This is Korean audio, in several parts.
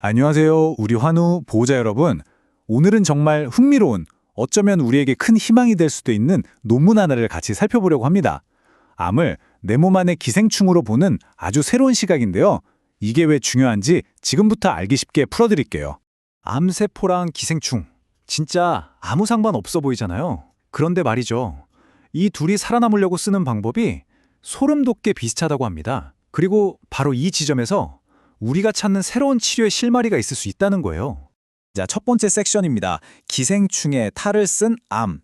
안녕하세요. 우리 환우 보호자 여러분. 오늘은 정말 흥미로운, 어쩌면 우리에게 큰 희망이 될 수도 있는 논문 하나를 같이 살펴보려고 합니다. 암을 내 몸 안의 기생충으로 보는 아주 새로운 시각인데요. 이게 왜 중요한지 지금부터 알기 쉽게 풀어드릴게요. 암세포랑 기생충. 진짜 아무 상관 없어 보이잖아요. 그런데 말이죠. 이 둘이 살아남으려고 쓰는 방법이 소름 돋게 비슷하다고 합니다. 그리고 바로 이 지점에서 우리가 찾는 새로운 치료의 실마리가 있을 수 있다는 거예요. 자, 첫 번째 섹션입니다. 기생충의 탈을 쓴 암.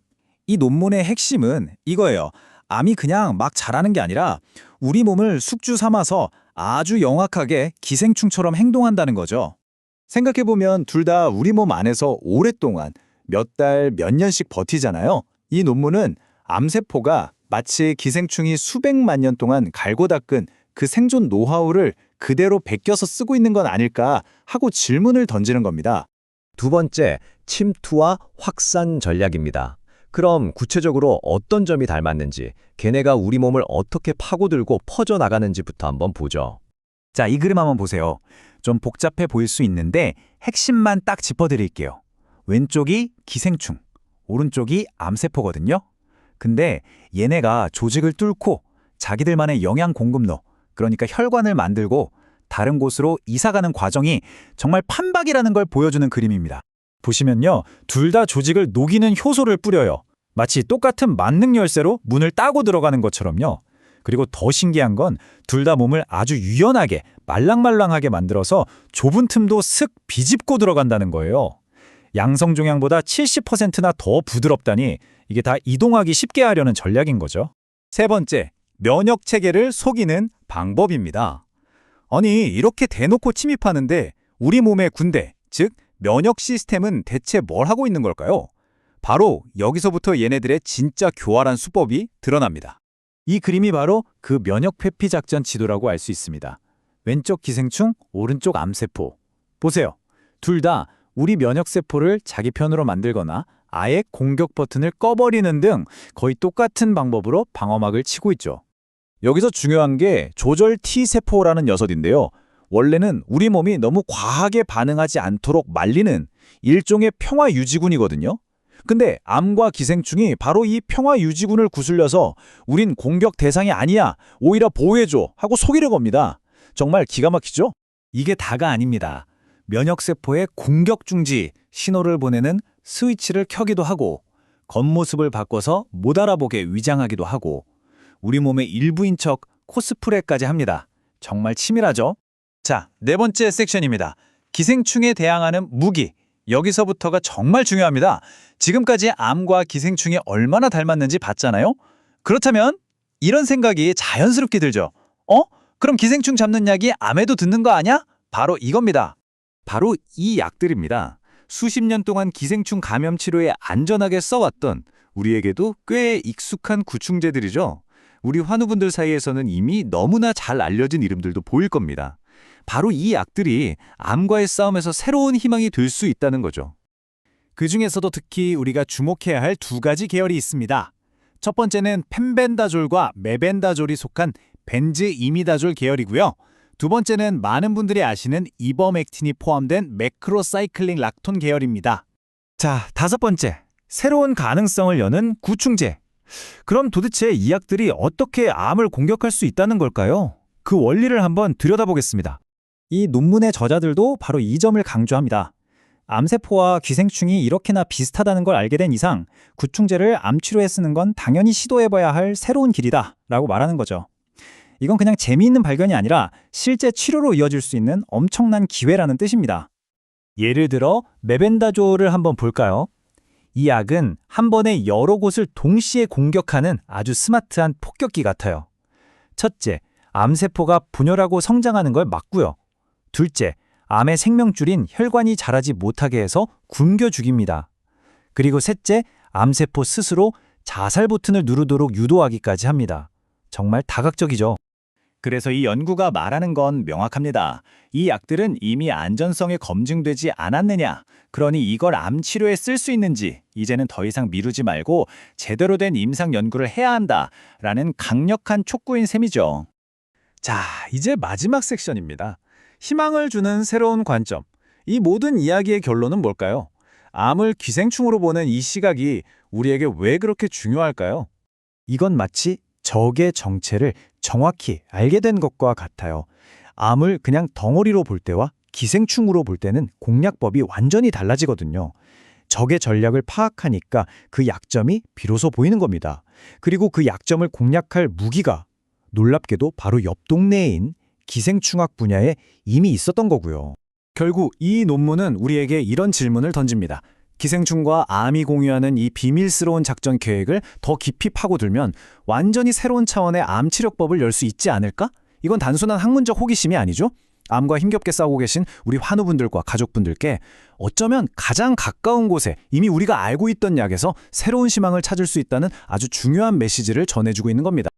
이 논문의 핵심은 이거예요. 암이 그냥 막 자라는 게 아니라 우리 몸을 숙주 삼아서 아주 영악하게 기생충처럼 행동한다는 거죠. 생각해보면 둘 다 우리 몸 안에서 오랫동안 몇 달, 몇 년씩 버티잖아요. 이 논문은 암세포가 마치 기생충이 수백만 년 동안 갈고 닦은 그 생존 노하우를 그대로 베껴서 쓰고 있는 건 아닐까 하고 질문을 던지는 겁니다. 두 번째, 침투와 확산 전략입니다. 그럼 구체적으로 어떤 점이 닮았는지, 걔네가 우리 몸을 어떻게 파고들고 퍼져나가는지부터 한번 보죠. 자, 이 그림 한번 보세요. 좀 복잡해 보일 수 있는데 핵심만 딱 짚어드릴게요. 왼쪽이 기생충, 오른쪽이 암세포거든요. 근데 얘네가 조직을 뚫고 자기들만의 영양 공급로, 그러니까 혈관을 만들고 다른 곳으로 이사가는 과정이 정말 판박이라는 걸 보여주는 그림입니다. 보시면요, 둘 다 조직을 녹이는 효소를 뿌려요. 마치 똑같은 만능 열쇠로 문을 따고 들어가는 것처럼요. 그리고 더 신기한 건 둘 다 몸을 아주 유연하게 말랑말랑하게 만들어서 좁은 틈도 슥 비집고 들어간다는 거예요. 양성 종양보다 70%나 더 부드럽다니 이게 다 이동하기 쉽게 하려는 전략인 거죠. 세 번째, 면역 체계를 속이는 방법입니다. 아니, 이렇게 대놓고 침입하는데 우리 몸의 군대, 즉 면역 시스템은 대체 뭘 하고 있는 걸까요? 바로 여기서부터 얘네들의 진짜 교활한 수법이 드러납니다. 이 그림이 바로 그 면역 회피 작전 지도라고 알 수 있습니다. 왼쪽 기생충, 오른쪽 암세포. 보세요. 둘 다 우리 면역 세포를 자기 편으로 만들거나 아예 공격 버튼을 꺼버리는 등 거의 똑같은 방법으로 방어막을 치고 있죠. 여기서 중요한 게 조절 T세포라는 녀석인데요. 원래는 우리 몸이 너무 과하게 반응하지 않도록 말리는 일종의 평화 유지군이거든요. 근데 암과 기생충이 바로 이 평화 유지군을 구슬려서 우린 공격 대상이 아니야. 오히려 보호해줘. 하고 속이려 겁니다. 정말 기가 막히죠? 이게 다가 아닙니다. 면역세포의 공격 중지 신호를 보내는 스위치를 켜기도 하고 겉모습을 바꿔서 못 알아보게 위장하기도 하고 우리 몸의 일부인 척 코스프레까지 합니다. 정말 치밀하죠? 자, 네 번째 섹션입니다. 기생충에 대항하는 무기. 여기서부터가 정말 중요합니다. 지금까지 암과 기생충이 얼마나 닮았는지 봤잖아요? 그렇다면 이런 생각이 자연스럽게 들죠. 어? 그럼 기생충 잡는 약이 암에도 듣는 거 아냐? 바로 이겁니다. 바로 이 약들입니다. 수십 년 동안 기생충 감염 치료에 안전하게 써왔던 우리에게도 꽤 익숙한 구충제들이죠. 우리 환우분들 사이에서는 이미 너무나 잘 알려진 이름들도 보일 겁니다. 바로 이 약들이 암과의 싸움에서 새로운 희망이 될 수 있다는 거죠. 그 중에서도 특히 우리가 주목해야 할 두 가지 계열이 있습니다. 첫 번째는 펜벤다졸과 메벤다졸이 속한 벤즈 이미다졸 계열이고요. 두 번째는 많은 분들이 아시는 이버맥틴이 포함된 매크로사이클링 락톤 계열입니다. 자, 다섯 번째. 새로운 가능성을 여는 구충제. 그럼 도대체 이 약들이 어떻게 암을 공격할 수 있다는 걸까요? 그 원리를 한번 들여다보겠습니다. 이 논문의 저자들도 바로 이 점을 강조합니다. 암세포와 기생충이 이렇게나 비슷하다는 걸 알게 된 이상 구충제를 암 치료에 쓰는 건 당연히 시도해봐야 할 새로운 길이다 라고 말하는 거죠. 이건 그냥 재미있는 발견이 아니라 실제 치료로 이어질 수 있는 엄청난 기회라는 뜻입니다. 예를 들어 메벤다조를 한번 볼까요? 이 약은 한 번에 여러 곳을 동시에 공격하는 아주 스마트한 폭격기 같아요. 첫째, 암세포가 분열하고 성장하는 걸 막고요. 둘째, 암의 생명줄인 혈관이 자라지 못하게 해서 굶겨 죽입니다. 그리고 셋째, 암세포 스스로 자살 버튼을 누르도록 유도하기까지 합니다. 정말 다각적이죠. 그래서 이 연구가 말하는 건 명확합니다. 이 약들은 이미 안전성이 검증되지 않았느냐. 그러니 이걸 암 치료에 쓸 수 있는지 이제는 더 이상 미루지 말고 제대로 된 임상 연구를 해야 한다. 라는 강력한 촉구인 셈이죠. 자, 이제 마지막 섹션입니다. 희망을 주는 새로운 관점. 이 모든 이야기의 결론은 뭘까요? 암을 기생충으로 보는 이 시각이 우리에게 왜 그렇게 중요할까요? 이건 마치 적의 정체를 정확히 알게 된 것과 같아요. 암을 그냥 덩어리로 볼 때와 기생충으로 볼 때는 공략법이 완전히 달라지거든요. 적의 전략을 파악하니까 그 약점이 비로소 보이는 겁니다. 그리고 그 약점을 공략할 무기가 놀랍게도 바로 옆 동네인 기생충학 분야에 이미 있었던 거고요. 결국 이 논문은 우리에게 이런 질문을 던집니다. 기생충과 암이 공유하는 이 비밀스러운 작전 계획을 더 깊이 파고들면 완전히 새로운 차원의 암 치료법을 열 수 있지 않을까? 이건 단순한 학문적 호기심이 아니죠. 암과 힘겹게 싸우고 계신 우리 환우분들과 가족분들께 어쩌면 가장 가까운 곳에 이미 우리가 알고 있던 약에서 새로운 희망을 찾을 수 있다는 아주 중요한 메시지를 전해주고 있는 겁니다.